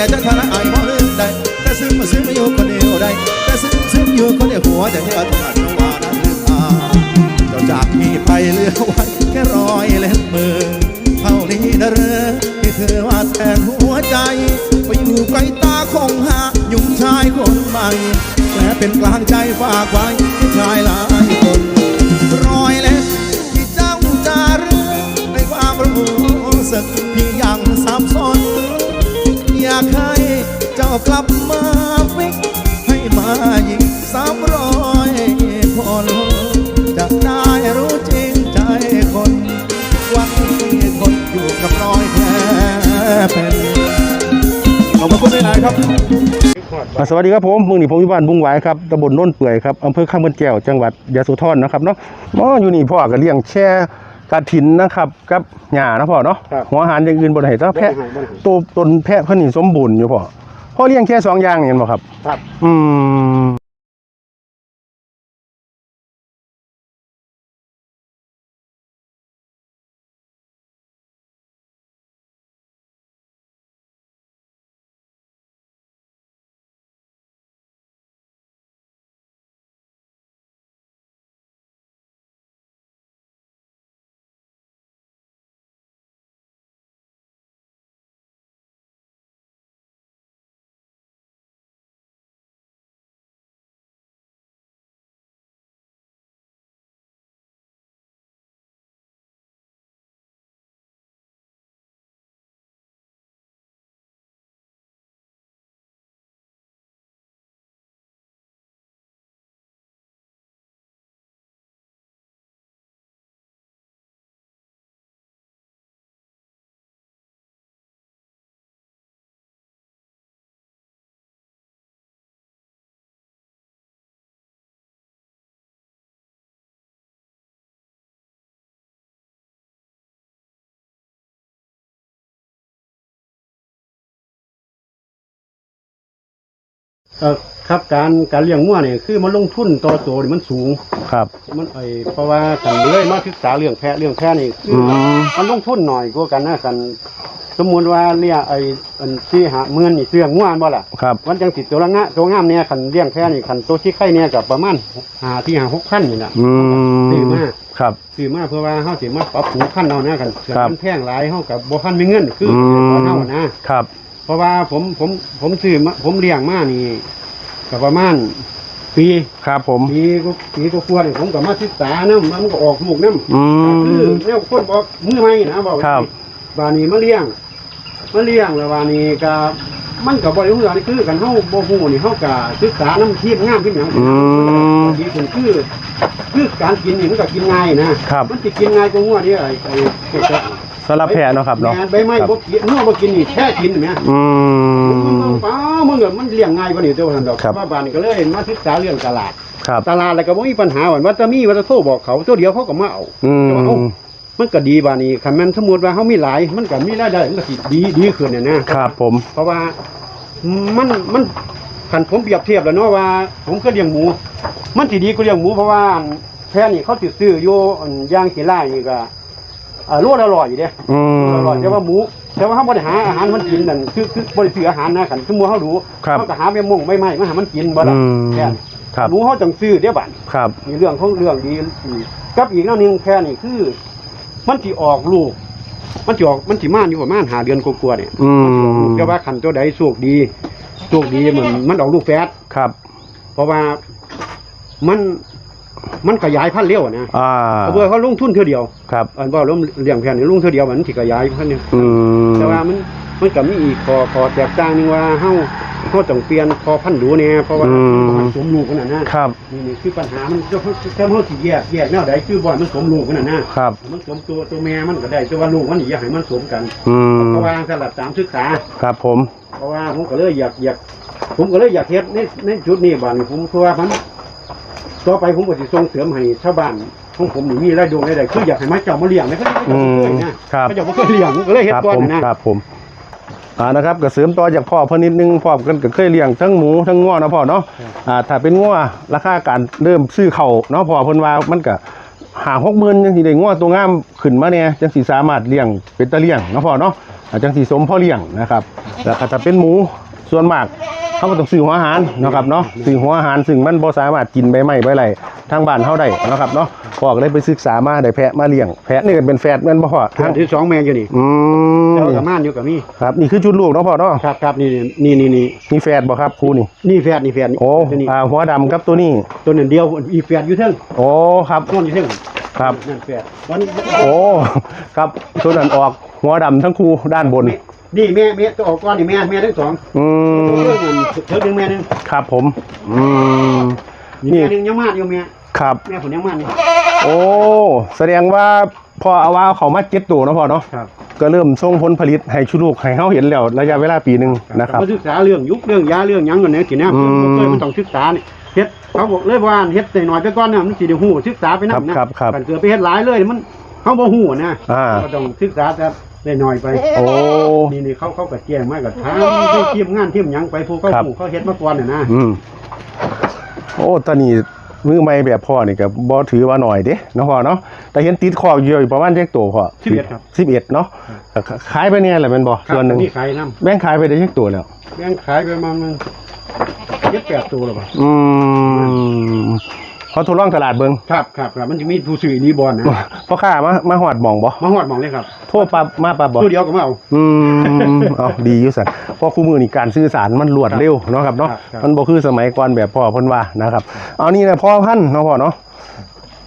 แต่จะทำอายบ่ลืมได้แต่ซึมาซึมอยู่คนเดียวได้แต่ซึมซึมอยู่คนเดียวหัวใจที่อาต้องอัดต้องว่านั้นลืมอาเจ้าจากพี่ไปเหลือไว้แค่รอยเล็บมือเท่านี้นะเรอที่เธอว่าแทนหัวใจ ไปอยู่ไกลตาคงหาหยุ่มชายคนใหม่และเป็นกลางใจฝากไว้ให้ชายหลายคนรอยเล็บที่เจ้าจารึกในความรู้สึกพี่ยังสับสนอยากให้เจ้ากลับมาฟิก ให้มายิงสามร้อยคนจะได้รู้จริงใจคนวันที่คนอยู่กับรอยแผลเป็นขอบพระคุณด้วยนครับ สวัสดีครับผมมือนี่ผมอยู่บ้านบุงหวายครับตำบลโน่นเปื่อยครับอำเภอข้างบนแก้วจังหวัดยะโสธรนะครับเนาะอ๋ออยู่นี่พ่อก็เลี้ยงแช่ กระถินนะครับกับหญ้านะพ่อเนาะครับหัวอาหารอย่างอื่นบ่ได้ให้แต่แพะบ่ได้ให้บ่ได้ให้ ตัวตนแพะเพิ่นนี่สมบูรณ์อยู่พ่อพ่อเลี้ยงแค่สองอย่างเห็นบ่ครับ ครับ อืม เออครับการการเลี้ยงงัวเนี่ยคือมันลงทุนต่อโตนี่มันสูง ครับ มันไอเพราะว่ากันเลยมาศึกษาเรื่องแพะเรื่องแพะนี่คืออม มันลงทุนหน่อยกว่ากันนะกัน สมมุติว่าเลี้ยงไออันที่หาเมื่อนนี่เสื้องัวบ่ล่ะครับ มันจังติดตัวละงะตัวงามเนี่ยคันเลี้ยงแพะนี่คันตัวชี้ไข่เนี่ยกับประมาณหาที่หาหกพันนี่น่ะอืมซื้อมาครับ ซื้อมาเพื่อว่าเฮาสิมาปรับปรุงพันธุ์เอานะกันเกิดครับ มันแพงหลายเฮากับบ่ทันมีเงินคืออืเกิดมเฮานะครับเพ ราะว่าผมผมผมซื้อมาผมเลี้ยงมานี่ก็ประมาณปีครับผม ปีก็ปีก็ควรผมก็มาศึกษานะมันก็ออกลูกน้ำอืคือมแนวคนบอกมือใหม่นะบอกครับ บานี้มาเลี้ยงมาเลี้ยงแล้วบานี้ก็มันก็บ่ได้รู้อะไรคือกันเฮาบ่ฮู้นี่เฮาก็ศึกษาน้ำทีมงามขึ้นหยังอืม ดีขึ้นคือคือการกินนี่มันก็กินง่ายนะครับ มันสิกินง่ายกว่างัวนี่ไอ้ไอ้ไอ้ สำหรับแพะเนาะครับเนาะแม่ใบไม้ครับบ่กินงัวบ่กินนี่แค่กินนี่แหมอืมึงมป้ามึงก็มันเลี้ยงง่ายกว่านี่ตัวนั้นดอกครับว่าบ้านนี่ก็เลยมาศึกษาเรื่องตลาดครับตลาดแล้วก็บ่มีปัญหาว่าว่าจะมีว่าจะโทรบอกเขาตัวเดียวเขาก็มาเอาอืแต่ว่าเอ้ามมันก็ดีบ้านนี้คันแม่นสมมุติว่าเฮามีหลาย มันก็มีรายได้มันก็สิดีดีขึ้นเนี่ยนะครับ ผม เพราะว่ามันมันคันผมเปรียบเทียบแล้วเนาะว่า ผมก็เลี้ยงหมู มันสิดีกว่าเลี้ยงหมูเพราะว่าแค่นี่เขาสิซื้ออยู่อันย่างขี้ไล่นี่ก็ อ่าโลละร้อยอยู่เด้อืม อร่อยแต่ว่าหมู แต่ว่าเขาบริหารอาหารมันกินนั่นคือคือบริซื้ออาหารนะขันคือหมูเขารู้ครับเขาก็หาไม่มุ่งไม่ไม่มาหามันกินบ่ล่ะอืมแค่ครับ หมูเขาจังซื้อเดี๋ยวบัดครับ มีเรื่องของเรื่องดีอีกกับอีกเรื่องหนึงแค่นี่คือ มันสิออกลูก มันสิออกมันสิมาอยู่ประมาณหาเดือนกว่าๆเนี่ยอืมันสิออกลูกมแต่ว่าขันตัวใดโชคดีโชคดีเหมือนมันออกลูกแฝด ครับ เพราะว่ามัน มันขยายพันธุ์เร็วอะนะอ่าเพราะว่าเขาลงทุนเท่าเดียวครับ อันว่าล้มเลี้ยงแผ่นนี่ลงเท่าเดียวมันสิขยายพันธุ์เนี่ยอืมแต่ว่ามันมันก็มีอีกข้อข้อแตกต่างหนึงว่าเฮาเฮาต้องเปลี่ยนพอพันธุ์ดูเนี่ยเพราะว่ามันสมลูกขนาดนั้นนะครับนี่นี่คือปัญหามันถ้าถ้าเฮาสิแยกแยกแนวใดคือบ่ให้มันสมลูกขนาดนั้นครับ มันสมตัวตัวแม่มันก็ได้แต่ว่าลูกมันอย่าให้มันสมกันอืมเพราะว่าสลับตามศึกษา ครับผม เพราะว่าผมก็เลยอยากอยาก ผมก็เลยอยากเฮ็ดในในจุดนี้บัดนี้ผมเพราะว่ามัน ต่อไปผมก็สิส่งเสริมให้ชาวบ้านของผมนี่มีรายได้รายได้คืออยากให้มาเจ้ามาเลี้ยงนะเขาจะอืมเคยนะครับ เขาจะบ่เคยเลี้ยงผมก็เลยเฮ็ดครับก่อนผมนะครับผมอ่านะครับก็เสริมต่อจากพ่อเพิ่นนิดนึงพ่อกันก็เคยเลี้ยงทั้งหมูทั้งง้อนะพ่อเนาะอ่าถ้าเป็นง้อราคาการเริ่มซื้อเข้าเนาะพ่อเพิ่นว่ามันก็หาหกหมื่นจังสิได้ง้อตัวงามขึ้นมาเนี่ยจังสิสามารถเลี้ยงเป็นตะเลี้ยงเนาะพ่อเนาะอาจังสีสมพ่อเลี้ยงนะครับแล้วก็ถ้าเป็นหมูส่วนมาก เขาก็ต้องซื้อหัวอาหารเนาะครับเนาะซื้อหัวอาหารซึ่งมันบ่สามารถกินใบไม้ใบไรทางบ้านเฮาได้เนาะครับเนาะพ่อก็เลยไปศึกษามาได้แพะมาเลี้ยงแพะนี่ก็เป็นแฟดแม่นบ่พ่อทาทางงที่สองแม่อยู่นี่อืมแล้วกับม่านอยู่กับนี่ครับนี่คือชุดลูกเนาะพ่อเนาะครับครับนี่นี่นี่นี่มีแฟดบ่ครับครูนี่นี่แฟดนี่แฟดนี่โอ้ตัวนี้อ่าหัวดำครับตัวนี้ตัวนั้นเดียวอีแฟดอยู่เทิงโอ้ครับนอนอยู่เทิงครับนั่นแฟดวันนี้โอ้ ครับตัวนั้นออกหัวดำทั้งคู่ด้านบน นี่แม่แม่ตัวออกก่อนนี่แม่แม่ทั้งสองอืตัวมเรื่องนั้นเทิงหนึ่งแม่หนึงครับผม อืมนี่นี่แม่หนึงยังมาดอยู่แม่ครับ แม่ผมยังมาดอยู่โอ้แสดงว่าพอเอาว่าเขามาเก็บตัวเนาะพ่อเนาะครับก็เริ่มส่งผลผลิตให้ชุลูกให้เขาเห็นแล้วระยะเวลาปีหนึ่งนะครับมาศึกษาเรื่องยุคเรื่องยาเรื่องหยังกันเนี่ยสิเนี่ยอืมผมเคยมันต้องศึกษาเนี่ยเฮ็ดเขาบอกเลยว่าเฮ็ดหน่อยๆไปก่อนเนี่ยมันสิได้ฮู้ศึกษาไปนำนะครับครับกันเกิดไปเฮ็ดหลายเลยมันเขาบ่ฮู้นะอ่าก็ต้องศึกษาแต่ ได้หน่อยไปโอ้ นี่นี่เขาเขาก็แจ้งมาก็ถามให้ทีมงานทีมหยังไปผู้เขาครับฮู้เขาเฮ็ดมาก่อนน่ะนะอืมโอ้ตอนนี้มือไม่แบบพ่อนี่ก็บ่ถือว่าหน่อยเด้เนาะพ่อเนาะแต่เห็นติดคอกอยู่ประมาณเจ็กตัวพ่อ11ครับ สิบเอ็ดเนาะก็ขายไปเนี่ยแหละแมันบ่ส่วนหนึ่งนี่ขายน้แบ่งขายไปได้เจ็กตัวแล้วำแบ่งขายไปประมาณเจ็ดแปดตัวแล้วป่ะอืม เขาทดลองตลาดเบิงครับครับครับมันจะมีผู้ซื้อนี่บอลนะพ่อค้ามามาหอดหมองบ่มาฮอดหมองเลยครับโทษปรับมาปรับบ่ตัวเดียวก็มาเอาอืมเอาดีอยู่สันเพราะคู่มือนี่การสื่อสารมันรวดเร็วเนาะครับเนาะครับครับมันบ่คือสมัยก่อนแบบพ่อเพิ่นว่านะครับ เอานี่นะพ่อพันธุ์เนาะพ่อเนาะ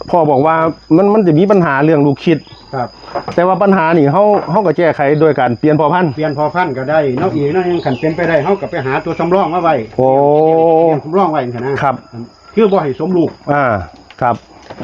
พ่อบอกว่ามันมันจะมีปัญหาเรื่องลูกคิดครับ แต่ว่าปัญหานี่เฮาเฮาก็แก้ไขโดยการเปลี่ยนพ่อพันธุ์เปลี่ยนพอพันธุ์ก็ได้นอกอีกนั่นยังขันเป็นไปได้เขาก็ไปหาตัวสำรองมาไว้โอ้สำรองไว้กันนะครับ คือบ่ให้สมลูก อ่าครับ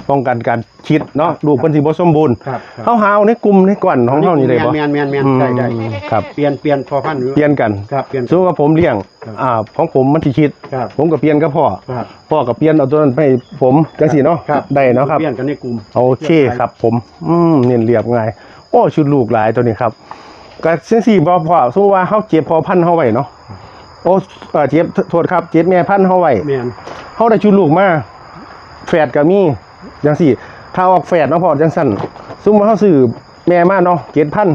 ป้องกันการคิดเนาะลูกเพิ่นสิบ่สมบูรณ์ครับครับ เฮาหาเอาในกลุ่มในก่อนของเฮานี่ได้บ่แมนแมนแมนอืมได้ได้ครับเปลี่ยนเปลี่ยนพอพันธุ์เปลี่ยนกันครับเปลี่ยนสมมุติว่าผมเลี้ยงครับอ่าของผมมันสิคิด ครับ ผมก็เปลี่ยนกับพ่อครับ พ่อกับเปลี่ยนเอาตัวนั้นไปให้ผมจังสีเนาะครับได้เนาะครับ เปลี่ยนกันในกลุ่ม โอเคครับผม อืมเนียนเรียบง่าย โอ้ ชุดลูกหลายตัวนี้ครับก็เส้นสี่พอพอสมมุติว่าเขาเจ็บพอพันธุ์เขาไว้เนาะ โอ้เออเจ็บโทษครับเจ็บแม่พันธุ์เขาไว้แมนเขาได้ชุดลูกมาแฝดก็มีจังสี่ ถ้าออกแฝดเนาะพอจังสั้นสมมติว่าเขาซื้อแม่มาเนาะเจ็ดพัน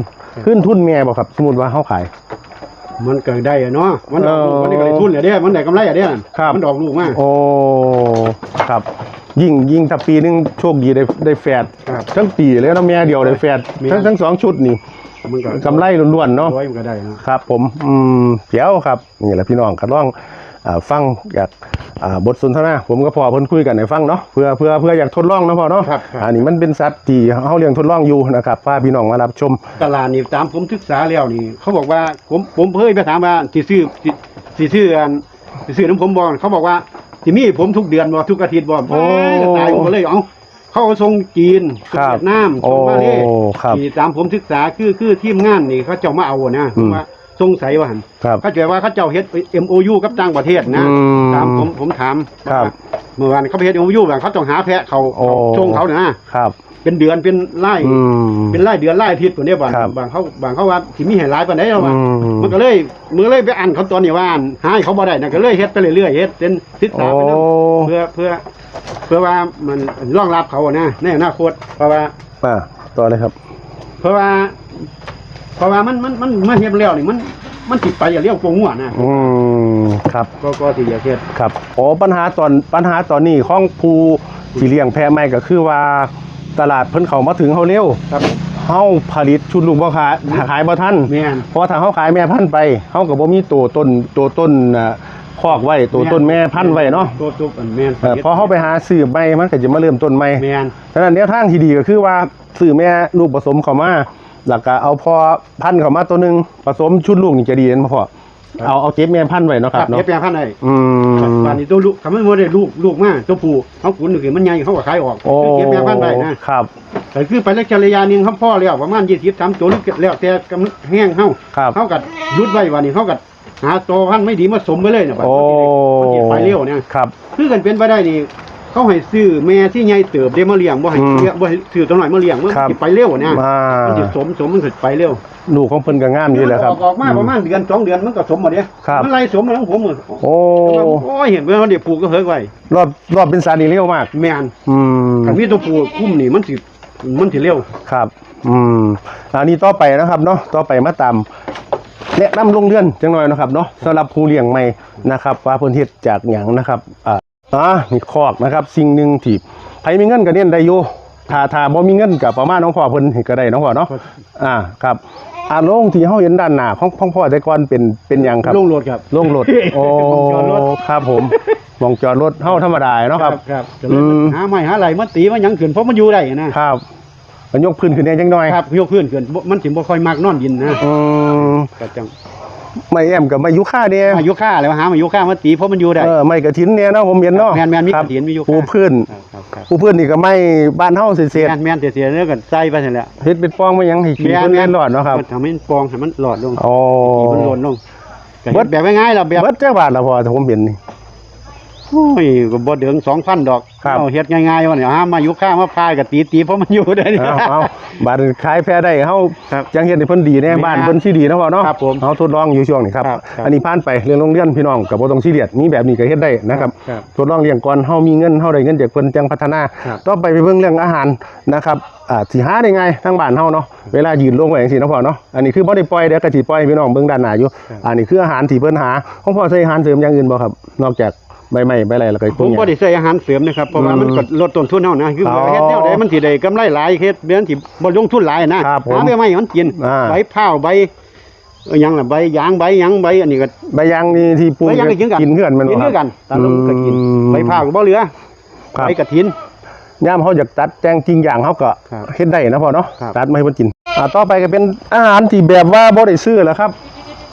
ขึ้นทุนแม่บ่ครับ สมมติว่าเขาขาย มันก็ได้อะเนาะมันดอกลูกเออมันนี่ก็ได้ทุนอะเด้มันได้กำไรอะเด้นั่นครับ มันดอกลูกมาก โอ้ครับ ยิ่งยิ่งถ้าปีนึงโชคดีได้ได้แฝดครับ ทั้งปีเลยเนาะแม่เดียวได้แฝดแม่ ทั้งทั้งสองชุดนี่ มันก็กำไรล้วนๆเนาะร้อยมันก็ได้เนาะครับ ผมอืมเดี๋ยวครับนี่แหละพี่น้องก็ลองอ่าฟังจากอ่าบทสนทนาผมก็พอเพิ่นคุยกันให้ฟังเนาะเพื่อเพื่อเพื่ออยากทดลองเนาะพ่อเนาะครับครับอันนี้มันเป็นสัตว์ที่เฮาเลี้ยงทดลองอยู่นะครับพาพี่น้องมารับชม ตลาดนี่ตามผมศึกษาแล้วนี่ เขาบอกว่าผมผมเคยไปถามว่าสิซื้อสิสิซื้ออันสิซื้อน้ำผมบ่เขาบอกว่าสิมีผมทุกเดือนบ่ทุกอาทิตย์บ่โอ้ก็ตายผมก็เลยเอา เขาเอาส่งจีนส่งครับเวียดนามโอ้ส่งมาเลครับที่ตามผมศึกษาคือคือทีมงานนี่เขาเจ้ามาเอานะอืม ว่าสงสัยว่าหั่นครับ เขาเจอว่าเขาเจ้าเฮ็ด MOU กับต่างประเทศนะอืมตามผมผมถามครับว่าเมื่อวานเขาไปเฮ็ด MOU แบบเขาต้องหาแพะเขาโอ้ เขาส่งเขานะครับ เป็นเดือนเป็นไล่อืม เป็นไล่เดือนไล่อาทิตย์ตัวเนี้ยบางครับ บางเขาบางเขาว่าสิมีให้หลายปานใดแล้วว่าอืม มันก็เลยมือเลยไปอ่านเขาตอนนี้ว่าอ่านหาให้เขาบ่ได้นะก็เลยเฮ็ดไปเรื่อยๆเฮ็ดเป็นศึกษาโอ้ไปนํเพื่อเพื่อ เพื่อว่ามันรองรับเขาอะนะในอนาคตเพราะว่าอ่าต่อเลยครับ เพราะว่า เพราะว่ามันมันมันมาเฮ็ดแล้วนี่มันมันสิไปอย่าเรียกพวกหัวนะอืมครับ ก็ก็สิอยากเฮ็ดครับโอ้ปัญหาตอนปัญหาตอนนี้ของผู้ที่เลี้ยงแพะใหม่ก็คือว่าตลาดเพิ่นเข้ามาถึงเฮาเร็ว ครับ เฮาผลิตชุดลูกบ่ขายขายบ่ทันแม่น เพราะว่าถ้าเฮาขายแม่พันธุ์ไปเฮาก็บ่มีตัวต้นตัวต้นน่ะคอกไว้ตัวต้นแม่พันธุ์ไว้เนาะตัวตุบอันแม่นเออพอเฮาไปหาซื้อใหม่มันก็จะมาเริ่มต้นใหม่ แม่น ฉะนั้นแนวทางที่ดีก็คือว่าซื้อแม่ลูกผสมเข้ามาแล้วก็เอาพอพันธุ์เข้ามาตัวหนึงผสมชุดลูกนี่จะดีนะพ่อเอาเอาเก็บแม่พันธุ์ไว้เนาะคครัรับบเฮ็เนาะดแปลงพันธุ์ได้อืมบ้านนี้ตัวลูกคำมันบ่ได้ลูกลูกมาตัวผู้เขาขุนนี่คือมันใหญ่เขาก็ขายออกโอ้คือเก็บแปลงพันธุ์ได้นะ ครับ แต่คือไปแล้วระยะหนึงเขาพ่อแล้วประมาณ20 30ตัวหรือแล้วแต่กำแห้งเฮาครับเขาก็หยุดไว้วันนี้เขาก็หาตัวพันธุ์ไม่ดีมาสมไปเลยน่ะบัดโอ้มันสิไปเร็วเนี่ยครับคือกันเป็นไปได้นี่เขาให้ซื้อแม่ที่ใหญ่เติบได้มาเลี้ยงบ่ให้อืมเลี้ยงบ่ให้ซื้อตัวหน่อยมาเลี้ยงมันครับสิไปเร็วเนี่ยอ่ามันสิสมสมมันสิไปเร็วลูกของเพิ่นก็งามอยู่แหล้วครับออกออกมาประมาณเดือนสองเดือนมันก็สมหมดเนี่ยครับมันไล่สมมาทั้งผมหมดโอ้โอ้ยเห็นว่าเขาเด็กผูกก็เฮิกไว้รอบรอบเป็นสารนี่เร็วมากแม่นอืมคันมีตัวผูกคุ้มนี่มันสิ มันสิเร็วครับ อืมอันนี้ต่อไปนะครับเนาะต่อไปมาตามแนะนำโรงเรือนจังหน่อยนะครับเนาะสำหรับผู้เลี้ยงใหม่นะครับว่าเพิ่นเฮ็ดจากหยังนะครับอ่าอ่ามีคอกนะครับ สิ่งหนึ่งที่ใครมีเงินก็เน้นได้อยู่ถ้าถ้าบ่มีเงินก็ประมาณน้องพ่อเพิ่นก็ได้น้องพ่อเนาะอ่าครับ อ่าโรงที่เฮาเห็นด้านหน้าของของพ่อแต่ก่อนเป็นเป็นหยังครับ ลงโหลดครับโรงรถ โอ้วงจรรถ ครับผมวงจรรถเฮาธรรมดาเนาะครับ ครับจะอืม หาไม้หาอะไรมาตีมาหยังขึ้นเพราะมันอยู่ได้นะครับมันยกพื้นขึ้นได้จังหน่อยครับยกขึ้นขึ้นบ่มันสิบ่ค่อยมักนอนดินนะอืมก็จัง ไม่แอมกับไม่ยุค่าเนี่ยมายุค่าแล้วหามายุค่ามาตีเพราะมันอยู่ได้เออไม่กระถินเนี่ยเนาะผมเห็นเนาะแม่นแม่นมีครับกฐินมียุค่าปูพื้นครับครับครับปูพื้นนี่ก็ไม่บ้านเฮาเศษแม่นแม่นเสียๆเนื้อกันใส่ไปนั่นแหละๆเฮ็ดเป็นปองไม่ยังให้ขี้เพิ่นเล่นรอดเนาะครับมันทำให้มันปองให้มันหลอดลงโอ้ขี้มันหล่นลงก็เบิเฮ็ดดแบบง่ายๆล่ะแบบเบิดจักบาทละพอถ้าผมเห็นนี่โอ้ยก็บ่ถึง2,000ดอกครับเอาเฮ็ดง่ายๆว่าเนี่ยหามายุค่ามาพายก็ตีตีเพราะมันอยู่ได้นี่เอาเอาบาทขายแพ้ได้เฮาครับจังเฮ็ดให้เพิ่นดีแน่แม่นบ้านเพิ่นสิดีเนาะพ่อเนาะครับผมเอาทดลองอยู่ช่วงนี้ครับครับครับอันนี้ผ่านไปเรื่องโรงเรียนพี่น้องก็บ่ต้องซีเรียสมีแบบนี้ก็เฮ็ดได้นะครับครับทดลองเลี้ยงก่อนเฮามีเงินเฮาได้เงินจากเพิ่นจังพัฒนา ครับ ต่อไปไปเบิ่งเรื่องอาหารนะครับอ่าสิหาได้ไงทางบ้านเฮาเนาะเวลายืนลงไว้จังซี่เนาะพ่อเนาะอันนี้คือบ่ได้ปล่อยเดี๋ยวก็สิปล่อยให้พี่น้องเบิ่งด้านหน้าอยู่ครับอันนี้คืออาหารที่เพิ่นหาของพ่อใช้อาหารเสริมอย่างอื่นบ่ครับนอกจาก ใบไม้ใบอะไรแล้วก็ผพวกมเนี้บ่ได้ใส่อาหารเสริมนะครับเพราะว่าอืมมันก็ลดต้นทุนเฮานะคืออ๋อว่าเฮ็ดแนวใดมันสิได้กำไรหลายเฮ็ดเดือนสิบ่ลงทุนหลายนะครับผมหาไปไม่มันกินอ่าใบพร้าวใบเอ้ยหยังล่ะใบยางใบหยังใบอันนี้ก็ ใบยางนี่ที่ปลูกใบยางก็กินกัน กินเพื่อนมันกินบ่ด้วยคกัรันบตาลงก็กินอืมใบพร้าวก็บ่เหลือครับใบกระถิน ย่ามเขาอยากตัดแจงจริงอย่างเขาก็ครับเฮ็ดได้นะพ่อเนาะครับ ตัดมาให้เพิ่นกินอ่าต่อไปก็เป็นอาหารที่แบบว่าบ่ได้ซื้อแล้วครับ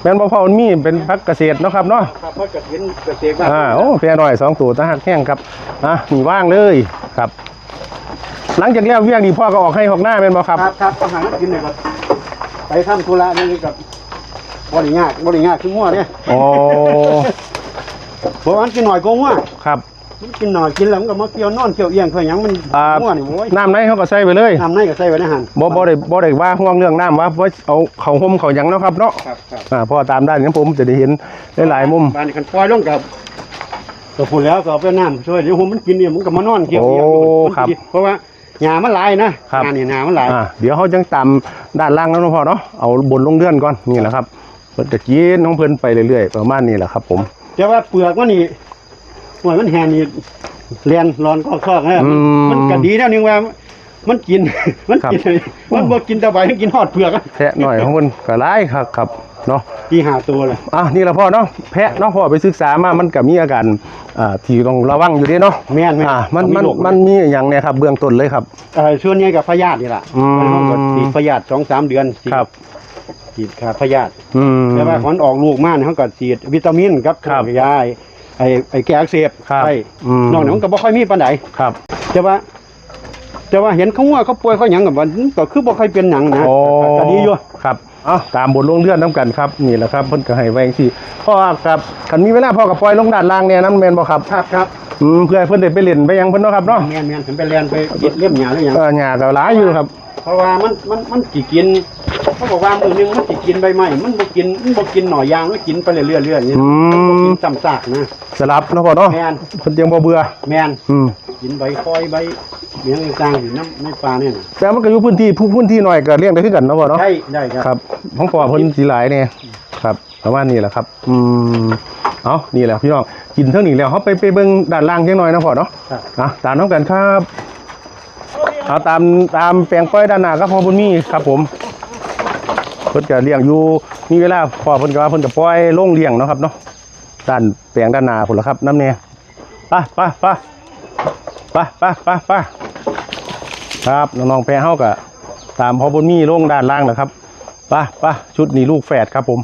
แม่นบ่พ่อมันมีเป็นพักเกษตรเนาะครับเนาะครับเพราะกระถินเกษตรบ้านอ่าโอ้แพรหน่อยสองตัวตาหักแห้งครับอะนี่ว่างเลยครับ หลังจากแล้วเวียงนี่พ่อก็ออกให้หอกหน้าแม่นบ่ครับครับครับอาหารกินเลยครับไปทำธุระนี่กับบริงากบริงากคืองัวเนี่ยอ๋อเพราะว่ามันกินหน่อยก็งัวครับ มันกินหน่อยกินแล้วมันก็มาเกี่ยวนอนเกี่ยวเอียงเพื่อหยังมันอ่างัวนี่โว้ยน้ำในเขาก็ใส่ไปเลยน้ำในก็ใส่ไว้ในหันบ่บ่ได้บ่ได้ว่าห่วงเรื่องน้ำว่าไว้เอาเขาห่มเขาหยังเนาะครับเนาะครับครับอ่าพ่อตามด้านนี้ผมจะได้เห็นหลายๆมุม บ้านนี้คันปล่อยลงกับก็พูดแล้วก็เอาไปน้ำช่วยเดี๋ยวผมมันกินเนี่ยมันก็มานอนเกี่ยวเอียงโอ้มันครับกินเพราะว่าหญ้ามันหลายนะครับ งานนี่หญ้ามันหลายอ่าเดี๋ยวเขาจังตามด้านล่างแล้วเนาะพ่อเนาะเอาบนลงเดือนก่อนนี่แหละครับเพิ่นจะกินของเพิ่นไปเรื่อยๆประมาณนี้แหละครับ ผมแต่ว่าเปลือกมันนี่ หัวมันแหนนี่เรียนร้อนก็คอกๆนะอืมมันก็ดีแนวนึงว่า มันกิน มันกินครับมันบ่กินแตะใบมันกินหอดเปลือกอะแพะหน่อยของเพิ่นก็หลายครับครับเนาะ ที่หาตัวเลย อะนี่แหละพ่อเนาะแพะเนาะพ่อไปศึกษามามันก็มีอาการอ่าที่ต้องระวังอยู่เด้เนาะแม่นแม่นอ่ามันมันโรคมันมีอย่างเนี่ยครับเบื้องต้นเลยครับ เอ่อส่วนใหญ่กับพยาธินี่ล่ะอืม มันก็ฉีดพยาธิสองสามเดือนฉีดครับฉีดขาพยาธิอืม แต่ว่ามันออกลูกมาเนี่ยเขาก็ฉีดวิตามินครับครับ ยา ไอ้ไอ้แก้อักเสบครับไปอืม นอกนั้นมันก็บ่ค่อยมีปานใดครับ แต่ว่า แต่ว่าเห็นเขาว่าเขาป่วยเขาหยังกับมันก็คือบ่ค่อยเป็นหยังนะโอ้ก็ดีอยู่ ครับเอ้าตามบทลงเลื่อนน้ำกันครับ นี่แหละครับเพิ่นก็ให้ไว้สิพ่อครับคันมีเวลาพ่อก็ปล่อยลงด้านล่างเนี่ยนั่นแม่นบ่ครับครับครับอืมเพื่อให้เพิ่นได้ไปเล่นไปหยังเพิ่นเนาะครับเนาะ แม่นแม่นผมไปเรียนไปกินเล่มหญ้าหรือหยังเออหญ้าก็หลายอยู่ครับเพราะว่ามันมันมันสิกินเขาบอกว่ามื้อหนึงมันสิกินใบไม้มันบ่กินมันบ่กินหน่อยยางมันกินไปเรื่อยๆเรื่อยๆอย่างนี้อืมันบ่กิมนซ้ำซากนะ สลับเนาะพ่อเนาะแม่น เพิ่นยังบ่เบื่อแม่นอืมกินใบคอยใบเลี้ยงต่างๆอยู่น้ำในป่าเนี่ยนะแต่มันก็อยู่พื้นที่ผู้พื้นที่หน่อยก็เลี้ยงได้คือกันเนาะพ่อเนาะได้ได้ครับครับของพ่อเพิ่นสิหลายเนี่ยครับประมาณนี้แหละครับ อืมเอานี่แหละพี่น้องกินเท่านี้แล้วเฮาไปไปเบิ่งด้านล่างจังหน่อยเนาะพ่อเนาะครับ อะตามน้องกันครับ เอาตามตามแปลงป้อยด้านหน้าครับพ่อบุญมีครับผมเพิ่นก็เลี้ยงอยู่มีเวลาพอเพิ่นก็ว่าเพิ่นก็ปล่อยลงเลี้ยงเนาะครับเนาะด้านแปลงด้านหน้าพุ่นละครับน้ำเนี่ยไปไปไปไปไปไปไปครับน้องๆแพรเฮาก็ตามพอบุญมีลงด้านล่างนะครับไปไปชุดนี้ลูกแฝดครับผม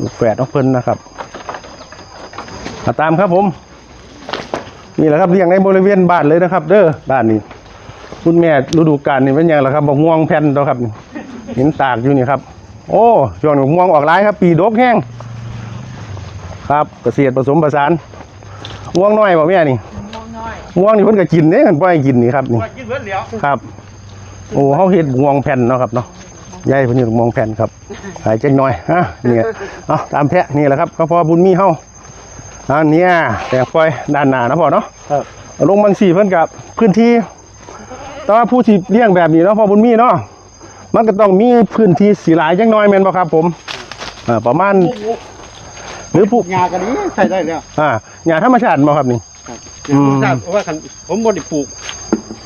ลูกแฝดของเพิ่นนะครับมาตามครับผมนี่แหละครับเลี้ยงในบริเวณบ้านเลยนะครับ เด้อบ้านนี้ คุณแม่ฤดูกาลนี่เป็นยังไงล่ะครับบอกม่วงแผ่นตัวครับนี่เห็นตากอยู่นี่ครับ โอ้ช่วงนี้ม่วงออกหลายครับ ปีดกแห้งครับเกษตรผสมผสานม่วงน้อยบ่แม่นี่ม่วงนี่เพิ่นก็กินเด้เพิ่นปล่อยให้กินนี่ครับนี่กินเบิดแล้วครับโอ้เขาเฮ็ดม่วงแผ่นเนาะครับเนาะยายเพิ่นเฮ็ดม่วงแผ่นครับขายจักหน่อยฮะนี่เอาตามแพะนี่แหละครับก็พอบุญมีเฮาอันเนี้ยแต่ปล่อยด้านหน้านะพ่อเนาะครับลงบางสีเพิ่นกับพื้นที่ แต่ว่าผู้ที่เลี้ยงแบบนี้เนาะพอบุญมีเนาะมันก็ต้องมีพื้นที่สีหลายจังน้อยแม่นบ่ครับผมอ่าประมาณหรือผู้ยากันนี้ใส่ได้แล้วอ่าหญ้าธรรมชาติบ่ครับนี่ครับอืมเพราะว่าคันผมบ่ได้ปลูก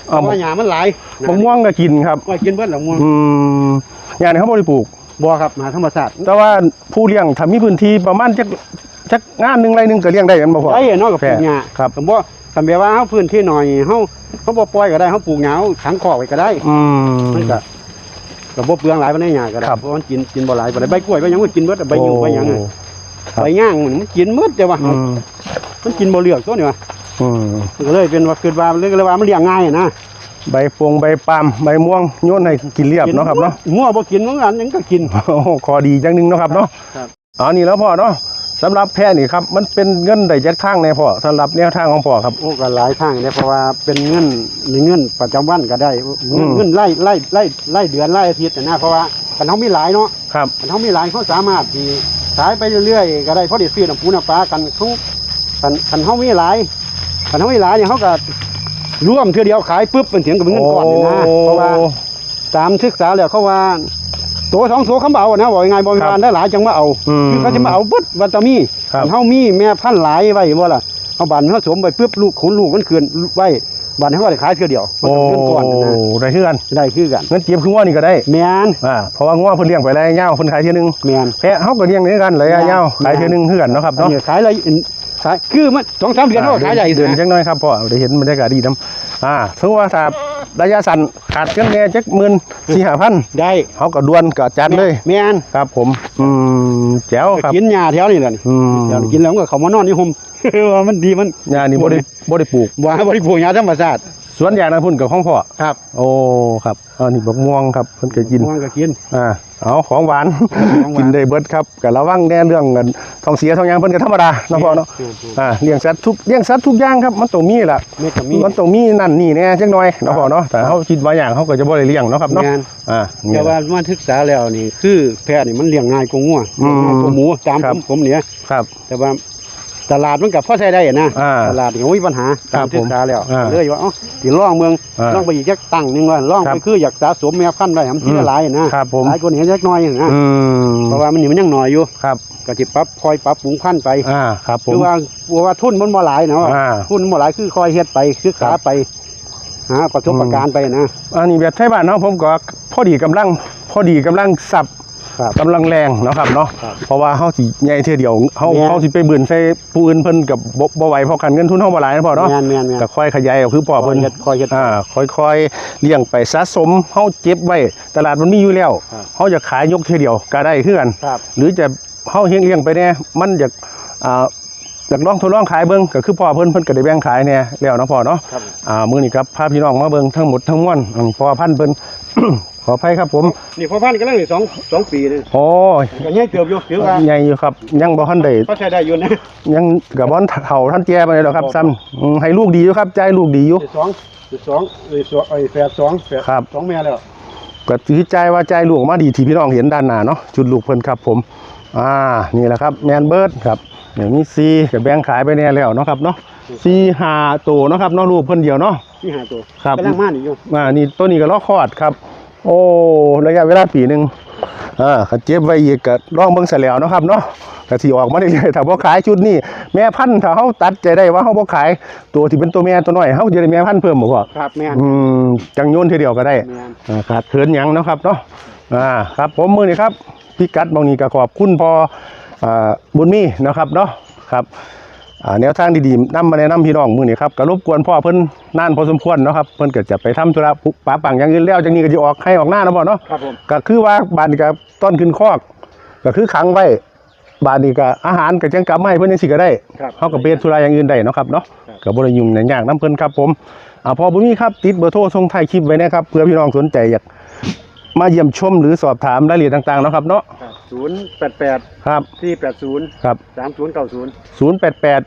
เพเอาราะว่าหญ้ามันหลายมะม่วงก็กินครับว่ากินเบิดละม่วงอืมหญ้านี่เขาบ่ได้ปลูกบ่ครับหาธรรมชาติแต่ว่าผู้เลี้ยงถ้ามีพื้นที่ประมาณจักจักงานหนึงไรหนึงก็เลี้ยงได้กันบ่พอไอ้เนาะกับปลูกหญ้าครับผมบ่ คันแบบว่าเฮาพื้นที่หน่อยเฮาเฮาบ่ปล่อยก็ได้เฮาปลูกหญ้าเฮาขังคอกไว้ก็ได้อืม มันก็ก็บ่เปลืองหลายปานใดหญ้าก็ได้ครับ เพราะมันกินกินบ่หลายปานใดใบกล้วยใบหยังมันกินเบิดอะใบยูใบหยังอะครับ ใบย่างมันมันกินหมดแต่ว่าอืมมันกินบ่เลือกตัวนี่ว่าอืมมันก็เลยเป็นว่าคือว่าเลยก็เลยว่ามันเลี้ยงง่ายอะนะใบฟงใบปาล์มใบม่วงโยนให้กินเรียบเนาะครับเนาะ งัวบ่กินมันอันหยังก็กิน โอ้โหขอดีจังหนึงเนาะครับเนาะครับอ๋อนี่แล้วพ่อเนาะ สำหรับแพะนี่ครับ มันเป็นเงินได้จากทางในพ่อสำหรับแนวทางของพ่อครับ โอ้ก็หลายทางเนี่ยเพราะว่าเป็นเงินมีเงินประจำวันก็ได้อืม เงินไล่ไล่ไล่ไล่เดือนไล่อาทิตย์นะเพราะว่าคันเฮามีหลายเนาะครับ คันเฮามีหลายเขาสามารถที่ขายไปเรื่อยๆก็ได้เพราะได้ซื้อน้ำปูน้ำปลากันเขาคันคันเฮามีหลายคันเฮามีหลายเนี่ยเขาก็ร่วมเทื่อเดียวขายปุ๊บเป็นเถียงกับเป็นเงินก่อนเลยนะเพราะว่า ตามศึกษาแล้วเขาว่า ตัวสองตัวเขาบ่เอานะบอกยังไงบอกครับงานได้หลายจังว่าเอาอืมคือเขาจะมาเอาเบิดวัตามีครับเฮามีแม่พันธุ์หลายไว้บ่ล่ะเอาบันเฮาสวมไปปุ๊บลูกขุนลูกมันเคืนไว้บันเฮาก็ได้ขายเทื่อเดียวโอ้เงินก่อนนะได้คือกันได้คือกันเงินเก็บคือว่านี่ก็ได้แม่นอ่าเพราะว่างัวเพิ่นเลี้ยงไปแล้วยาวเพิ่นขายเที่ยหนึงแม่นแพะเฮาก็เลี้ยงเหมือนกันระยะยาวขายเที่ยหนึงคือกันเนาะครับอันเนาะนี้ขายอะไรขายคือมันสองสามเดือนเฮาก็ขายได้เดือนนะจังน้อยครับพ่อได้เห็นบรรยากาศดีนํอ่าถึงว่าถ้า ระยะสั้นขาดเงินแหน่จักหมื่นสี่ห้าพันได้เฮาก็ด่วนก็จัดเลยแม่นครับ ผม อืมแจ๋วครับกินหญ้าแถวนี้แหละนี่อืมเดี๋ยวกินแล้วมันก็เข้ามานอนอยู่ห่มว่ามันดีมันยานี่บ่ได้บ่ได้ปลูกบ่บ่ได้ปลูกหญ้าธรรมชาติสวนยางนั้นพุ่นกับของพ่อครับ โอ้ครับอันนี้บักม่วงครับเพิ่นก็กินมันก็กินอ่า เอาของหวานของหวาน กินได้เบิดครับก็ระวังแน่เรื่องเงินท้องเสียท้องหยังเพิ่นก็ธรรมดาเนาะพ่อเนาะอ่าเลี้ยงสัตว์ทุกเลี้ยงสัตว์ทุกอย่างครับมันต้องมีล่ะแม่ก็มี มันต้องมีนั่นนี่แน่จักหน่อยเนาะพ่อเนาะแต่เฮาคิดว่าอย่างเฮาก็จะบ่ได้เลี้ยงเนาะครับเนาะแม่น อ่านี่แต่ว่ามาศึกษาแล้วนี่คือแพะนี่มันเลี้ยงง่ายกว่างัวอืมง่ายกว่าหมูตามครัผบ มผมเนี่ย ครับ แต่ว่า ตลาดมันกับพ่อใช้ได้อะนะอ่าตลาดนี่โอ้ยปัญหาครัตาบมศึกษาแล้วผมอ่าเลยว่าเอ๋อที่ล่องเมืองอ่าล่องไปอีกจักตั้งหนึงว่าล่องครัไปบคืออยากสะสมแม่พันธุ์ไว้ให้มันทีอืละมหลายนะครับผม หลายกว่านี้จักหน้อยนะอืมเพราะว่ามันนี่มันยังน้อยอยู่ครับก็สิปรับคอยปรับปรุงพันธุ์ไปอ่าครับผม คือว่าเพราะว่าทุนมันบ่หลายนะว่าอ่าทุนบ่หลายคือคอยเฮ็ดไปศึกษาครับ ไปหาประสบการณ์ไปนะอันนี้แบบไทยบ้านเนาะผมก็พอดีกำลัง พอดีกำลังสับ ครับกำลังแรงเนาะครับเนาะครับเพราะว่าเฮาสิใหญ่เท่ยเดียวเฮาแม่น เฮาสิไปบืนใส่ผู้อื่นเพิ่นกับบ่บ่ไหวเพราะกันเงินทุนเฮาบ่หลายนะพ่อเนาะแม่นแม่นแม่น ก็ค่อยขยายเอาคือพ่อคอเพิ่ยนเฮ็ดคอยเฮ็ดอ่าค่อยๆเลี้ยงไปสะสมเฮาเก็บไว้ตลาดมันมีอยู่แล้วครับ เฮาจะขายยกเท่ยเดียวก็ได้คือกัน ครับ หรือจะเฮาเฮ็ดเลี้ยงไปแน่มันอยากอ่าอยากลองทดลองขายเบิ่งก็คือพ่อเพิ่นเพิ่นก็ได้แบ่งขายแน่แล้วเนาะพ่อเนาะครับ อ่ามื้อนี้ครับพาพี่น้องมาเบิ่งทั้งหมดทั้งมวลอืมพ่อพันธุ์เพิ่น ขออภัยครับผมนี่พ่อพันธุ์กำลังนี่สองสองปีนี่โอ้ยก็ยังเกือบอยู่ถือว่าใหญ่อยู่ครับ ยังบ่ทันได้เขาใช้ได้อยู่นะยังกับบอนเฒ่าท่านแก่ไปเลยหรอกครับซ้ำอืมให้ลูกดีอยู่ครับใจลูกดีอยู่สองสองเอ้ยสองไอ้แฝดสองแฝดครับสองแม่แล้วก็ถือใจว่าใจลูกออกมาดีที่พี่น้องเห็นด้านหน้าเนาะจุดลูกเพิ่นครับ ผม อ่านี่แหละครับแมนเบิร์ดครับเดี๋ยวนี้ซีกับแบงขายไปแน่แล้วเนาะครับเนาะซีหาตัวเนาะครับเนาะลูกเพิ่นเดียวเนาะที่หาตัวครับกำลังมานี่อยู่อ่านี่ตัวนี้ก็ลอกคลอดครับ โอ้ระยะเวลาปีหนึ่งอ่าขัดเจ็บไว้อีกก็ลองเบิ่งซะแล้วเนาะครับเนาะก็สิออกมาได้เลยๆถ้าบ่ขายชุดนี้แม่พันธุ์ถ้าเฮาตัดใจได้ว่าเฮาบ่ขายตัวที่เป็นตัวแม่ตัวน้อยเฮาจะได้แม่พันธุ์เพิ่มบ่พ่อครับแม่นอืมจังโยนทีเดียวก็ได้แม่นอ่าขาดเขินหยังเนาะครับเนาะอ่าครับ ผมมื้อนี้ครับพิกัดบางนี้ก็ขอบคุณพออ่าบุญมีนะครับเนาะครับอ่า แนวทางดีๆนำมาแนะนำพี่น้องมื้อนี้ครับก็รบกวนพ่อเพิ่นนานพอสมควรเนาะครับเพิ่นก็จะไปทำธุระปุปาปังอย่างอื่นแล้วจังนี้ก็สิออกให้ออกหน้าเนาะพ่อเนาะครับผมก็คือว่าบ้านนี้ก็ต้นขึ้นคอก ก็คือขังไว้บ้านนี้ก็อาหารก็จังกลับมาให้เพิ่นจังซี่ก็ได้ครับเขาก็เบสธุระอย่างอื่นได้เนาะครับเนาะครับกับบริยุงในยากน้ำเพิ่นครับผมอ่าพอบุญมีครับติดเบอร์โทรส่งท้ายคลิปไว้นะครับเพื่อพี่น้องสนใจอยากมาเยี่ยมชมหรือสอบถามรายละเอียดต่างๆเนาะครับเนาะ ศูนย์แปดแปดครับสี่แปดศูนย์ครับสามศูนย์เก้าศูนย์088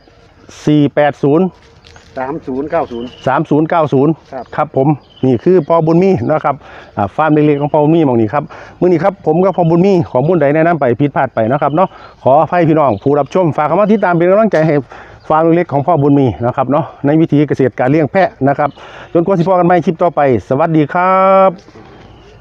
480สามศูนย์เก้าศูนย์3090ครับครับผมนี่คือพ่อบุญมีนะครับอ่าฟาร์มเล็กๆของพ่อบุญมีหมองนี้ครับมื้อนี้ครับผมกับพ่อบุญมีของบุญใดแนะนำไปผิดพลาดไปเนาะครับเนาะขออภัยพี่น้องผู้รับชมฝากคำว่าติดตามเป็นกำลังใจให้ฟาร์มเล็กๆของพ่อบุญมีนะครับเนาะในวิธีเกษตรการเลี้ยงแพะนะครับจนกว่าสิพอกันใหม่คลิปต่อไป สวัสดีครับ